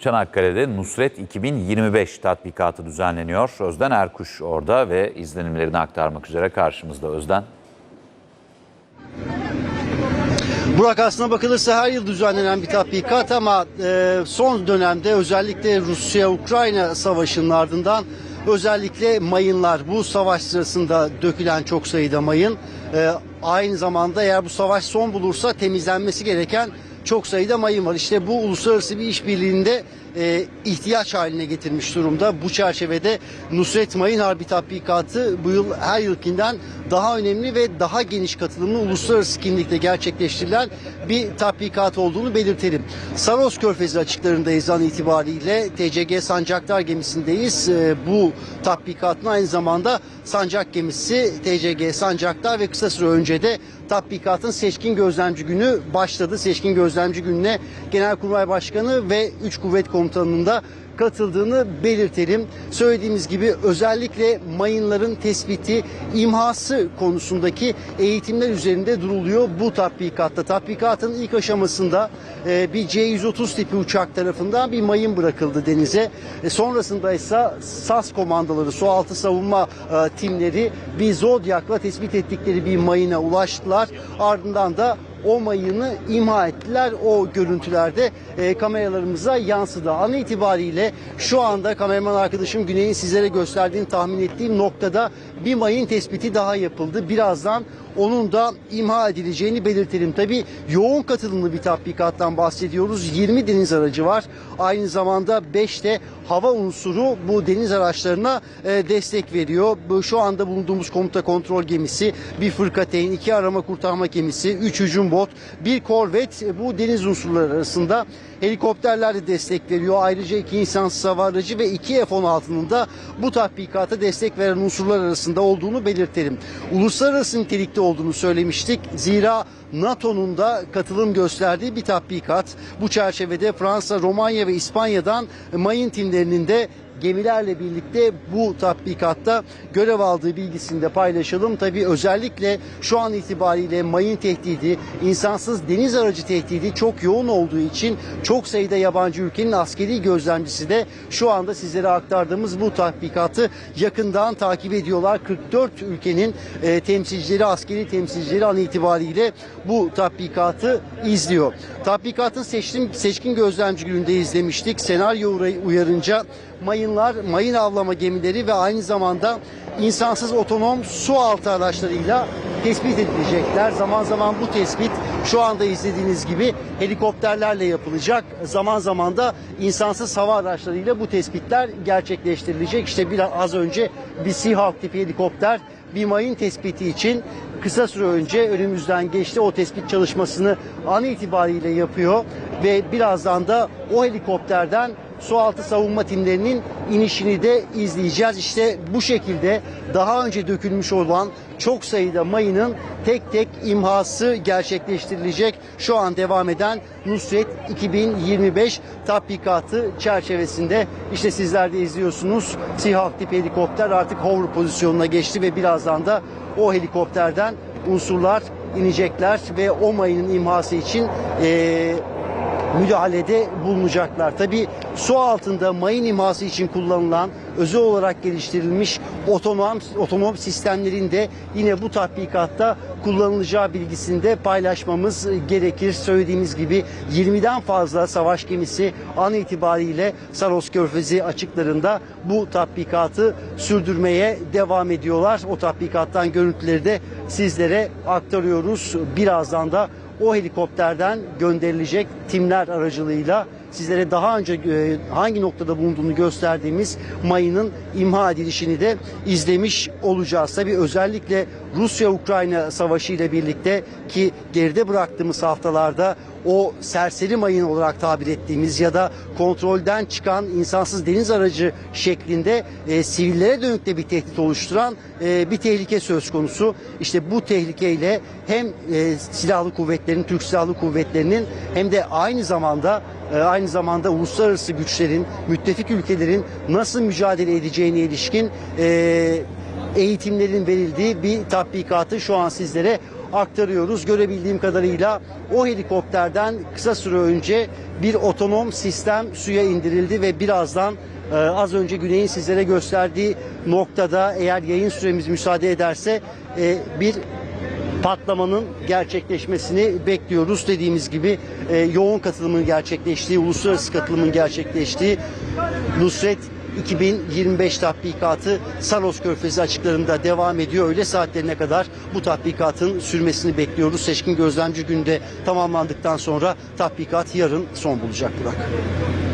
Çanakkale'de Nusret 2025 tatbikatı düzenleniyor. Özden Erkuş orada ve izlenimlerini aktarmak üzere karşımızda. Özden. Burak aslına bakılırsa her yıl düzenlenen bir tatbikat ama e, son dönemde özellikle Rusya-Ukrayna savaşının ardından özellikle mayınlar bu savaş sırasında dökülen çok sayıda mayın e, aynı zamanda eğer bu savaş son bulursa temizlenmesi gereken çok sayıda mayın var. İşte bu uluslararası bir işbirliğinde e, ihtiyaç haline getirmiş durumda. Bu çerçevede Nusret Mayın Harbi tatbikatı bu yıl her yılkinden daha önemli ve daha geniş katılımlı uluslararası kimlikte gerçekleştirilen bir tatbikat olduğunu belirtelim. Saros Körfezi açıklarındayız an itibariyle. TCG Sancaktar gemisindeyiz. E, bu tatbikatın aynı zamanda sancak gemisi TCG Sancaktar ve kısa süre önce de tatbikatın seçkin gözlemci günü başladı. Seçkin gözlemci gününe Genelkurmay Başkanı ve 3 kuvvet komutanının da katıldığını belirtelim. Söylediğimiz gibi özellikle mayınların tespiti, imhası konusundaki eğitimler üzerinde duruluyor bu tatbikatta. Tatbikatın ilk aşamasında e, bir C-130 tipi uçak tarafından bir mayın bırakıldı denize. E, sonrasında ise SAS komandoları, sualtı savunma e, timleri bir Zodiac'la tespit ettikleri bir mayına ulaştılar. Ardından da o mayını imha ettiler. O görüntülerde e, kameralarımıza yansıdı. An itibariyle şu anda kameraman arkadaşım Güney'in sizlere gösterdiğini tahmin ettiğim noktada bir mayın tespiti daha yapıldı. Birazdan onun da imha edileceğini belirtelim. Tabi yoğun katılımlı bir tatbikattan bahsediyoruz. 20 deniz aracı var. Aynı zamanda 5 de hava unsuru bu deniz araçlarına e, destek veriyor. Şu anda bulunduğumuz komuta kontrol gemisi, bir fırkateyn, iki arama kurtarma gemisi, 3 hücum bot, bir korvet e, bu deniz unsurları arasında helikopterler de destek veriyor. Ayrıca iki insansız hava aracı ve iki F-16'nın da bu tatbikata destek veren unsurlar arasında olduğunu belirtelim. Uluslararası nitelikte olduğunu söylemiştik. Zira NATO'nun da katılım gösterdiği bir tatbikat. Bu çerçevede Fransa, Romanya ve İspanya'dan mayın timlerinin de gemilerle birlikte bu tatbikatta görev aldığı bilgisini de paylaşalım. Tabii özellikle şu an itibariyle mayın tehdidi, insansız deniz aracı tehdidi çok yoğun olduğu için çok sayıda yabancı ülkenin askeri gözlemcisi de şu anda sizlere aktardığımız bu tatbikatı yakından takip ediyorlar. 44 ülkenin e, temsilcileri, askeri temsilcileri an itibariyle bu tatbikatı izliyor. Tatbikatın seçkin, seçkin gözlemci gününde izlemiştik. Senaryo uyarınca mayınlar, mayın avlama gemileri ve aynı zamanda insansız otonom su altı araçlarıyla tespit edilecekler. Zaman zaman bu tespit şu anda izlediğiniz gibi helikopterlerle yapılacak. Zaman zaman da insansız hava araçlarıyla bu tespitler gerçekleştirilecek. İşte biraz az önce bir Seahawk tipi helikopter bir mayın tespiti için kısa süre önce önümüzden geçti. O tespit çalışmasını an itibariyle yapıyor ve birazdan da o helikopterden sualtı savunma timlerinin inişini de izleyeceğiz. İşte bu şekilde daha önce dökülmüş olan çok sayıda mayının tek tek imhası gerçekleştirilecek. Şu an devam eden Nusret 2025 tatbikatı çerçevesinde işte sizler de izliyorsunuz. Seahawk tipi helikopter artık hover pozisyonuna geçti ve birazdan da o helikopterden unsurlar inecekler ve o mayının imhası için eee müdahalede bulunacaklar. Tabi su altında mayın imhası için kullanılan özel olarak geliştirilmiş otonom, otonom sistemlerin de yine bu tatbikatta kullanılacağı bilgisini de paylaşmamız gerekir. Söylediğimiz gibi 20'den fazla savaş gemisi an itibariyle Saros Körfezi açıklarında bu tatbikatı sürdürmeye devam ediyorlar. O tatbikattan görüntüleri de sizlere aktarıyoruz. Birazdan da o helikopterden gönderilecek timler aracılığıyla sizlere daha önce e, hangi noktada bulunduğunu gösterdiğimiz mayının imha edilişini de izlemiş olacağız. Tabi özellikle Rusya-Ukrayna savaşı ile birlikte ki geride bıraktığımız haftalarda o serseri mayın olarak tabir ettiğimiz ya da kontrolden çıkan insansız deniz aracı şeklinde e, sivillere dönük de bir tehdit oluşturan e, bir tehlike söz konusu. İşte bu tehlikeyle hem e, silahlı kuvvetlerin, Türk Silahlı Kuvvetleri'nin hem de aynı zamanda e, aynı zamanda uluslararası güçlerin, müttefik ülkelerin nasıl mücadele edeceğine ilişkin e, eğitimlerin verildiği bir tatbikatı şu an sizlere aktarıyoruz. Görebildiğim kadarıyla o helikopterden kısa süre önce bir otonom sistem suya indirildi ve birazdan e, az önce Güney'in sizlere gösterdiği noktada eğer yayın süremiz müsaade ederse e, bir patlamanın gerçekleşmesini bekliyoruz. Dediğimiz gibi e, yoğun katılımın gerçekleştiği, uluslararası katılımın gerçekleştiği Nusret 2025 tatbikatı Saros Körfezi açıklarında devam ediyor. Öğle saatlerine kadar bu tatbikatın sürmesini bekliyoruz. Seçkin gözlemci günde tamamlandıktan sonra tatbikat yarın son bulacak Burak.